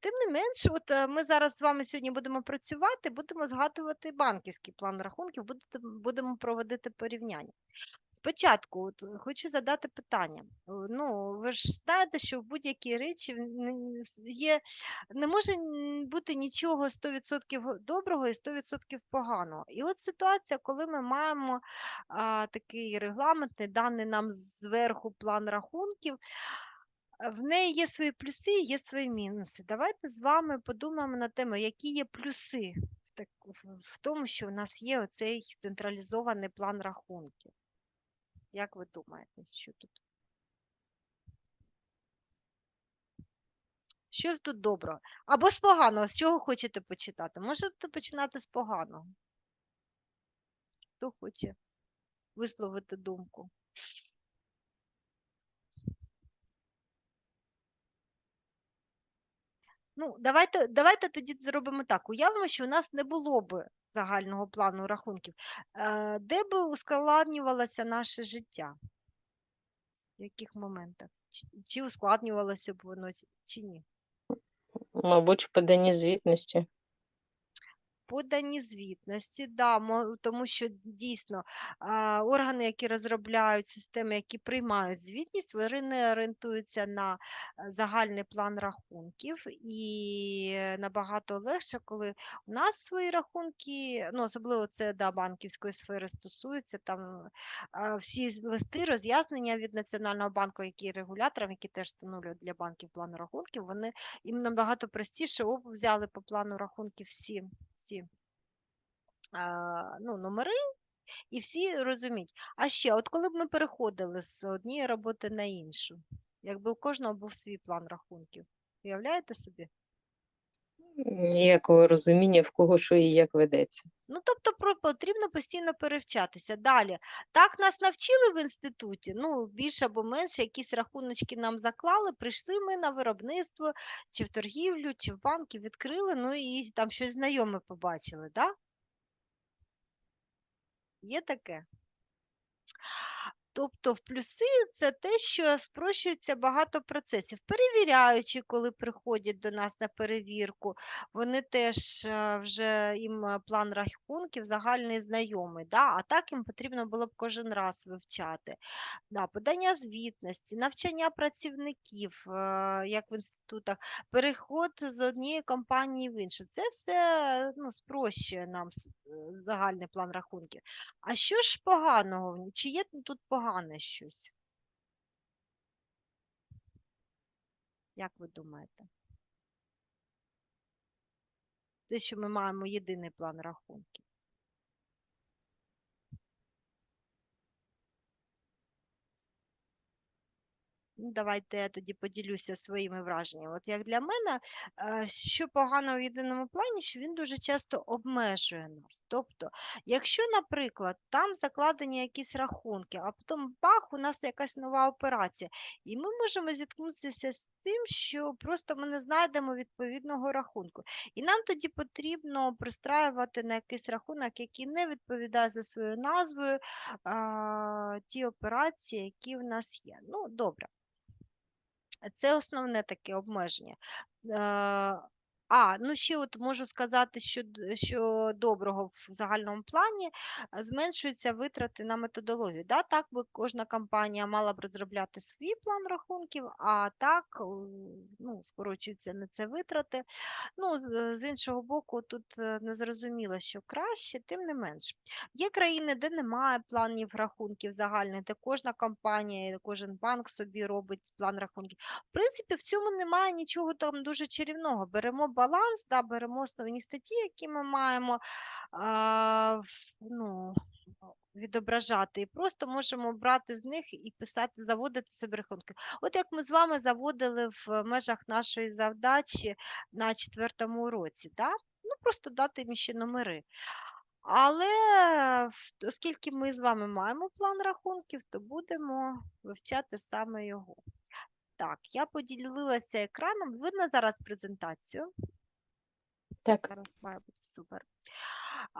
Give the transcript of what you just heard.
тим не менш, от е, ми зараз з вами сьогодні будемо працювати, будемо згадувати банківський план рахунків, будемо проводити порівняння. Спочатку от, хочу задати питання. Е, Ну, ви ж знаєте, що в будь-якій речі є, не може бути нічого 100% доброго і 100% поганого. І от ситуація, коли ми маємо а, такий регламентний, даний нам зверху план рахунків, в неї є свої плюси, і є свої мінуси. Давайте з вами подумаємо на тему, які є плюси в, в- в тому, що у нас є оцей централізований план рахунків. Як ви думаєте, що тут? Що тут доброго? Або з поганого, з чого хочете почитати? Можете починати з поганого. Хто хоче висловити думку? Ну, давайте, давайте тоді зробимо так. Уявимо, що у нас не було б загального плану рахунків. Е, Де би ускладнювалося наше життя? В яких моментах? Чи, ускладнювалося б воно, чи ні? Мабуть, в поданні звітності. Подані звітності, да, тому що дійсно органи, які розробляють системи, які приймають звітність, вони орієнтуються на е, загальний план рахунків, і е, набагато легше, коли у нас свої рахунки, ну особливо це да, банківської сфери стосується, там всі листи, роз'яснення від Національного банку, які є регулятором, які теж встановлюють для банків план рахунків, вони їм набагато простіше взяли по плану рахунків всі ці ну, номери, і всі розуміють. А ще, от коли б ми переходили з однієї роботи на іншу, якби у кожного був свій план рахунків, уявляєте собі? Ніякого розуміння, в кого що і як ведеться. Ну, тобто про, потрібно постійно перевчатися. Далі, так нас навчили в інституті, ну, більше або менше, якісь рахуночки нам заклали, прийшли ми на виробництво, чи в торгівлю, чи в банки, відкрили, ну і там щось знайоме побачили, да? Є таке? Тобто в плюси це те, що спрощується багато процесів. Перевіряючи, коли приходять до нас на перевірку, вони теж е, вже їм е, план рахунків загальний знайомий. Да? А так їм потрібно було б кожен раз вивчати. Да, подання звітності, навчання працівників, е, як в інститутах, переход з однієї компанії в іншу. Це все ну, спрощує нам загальний план рахунків. А що ж поганого? Чи є тут погане щось? Як ви думаєте? Те, що ми маємо єдиний план рахунків. Ну, давайте я тоді поділюся своїми враженнями. От як для мене, е, що погано в єдиному плані, що він дуже часто обмежує нас. Тобто, якщо, наприклад, там закладені якісь рахунки, а потім бах, у нас якась нова операція, і ми можемо зіткнутися з тим, що просто ми не знайдемо відповідного рахунку. І нам тоді потрібно пристраювати на якийсь рахунок, який не відповідає за своєю назвою а, ті операції, які в нас є. Ну, добре. Це основне таке обмеження. А, ну ще от можу сказати, що, що доброго в загальному плані зменшуються витрати на методологію. Да? Так би кожна компанія мала б розробляти свій план рахунків, а так е, ну, скорочуються на це витрати. Ну, з, з іншого боку, тут е, не зрозуміло, що краще, тим не менш. Є країни, де немає планів рахунків загальних, де кожна компанія, кожен банк собі робить план рахунків. В принципі, в цьому немає нічого там дуже чарівного. Беремо баланс, да, беремо основні статті, які ми маємо а, ну, відображати, і просто можемо брати з них і писати, заводити собі рахунки. От як ми з вами заводили в межах нашої завдачі на четвертому уроці, да? ну просто дати їм ще номери. Але оскільки ми з вами маємо план рахунків, то будемо вивчати саме його. Так, я поділилася екраном. Видно зараз презентацію? Так, Зараз має бути супер.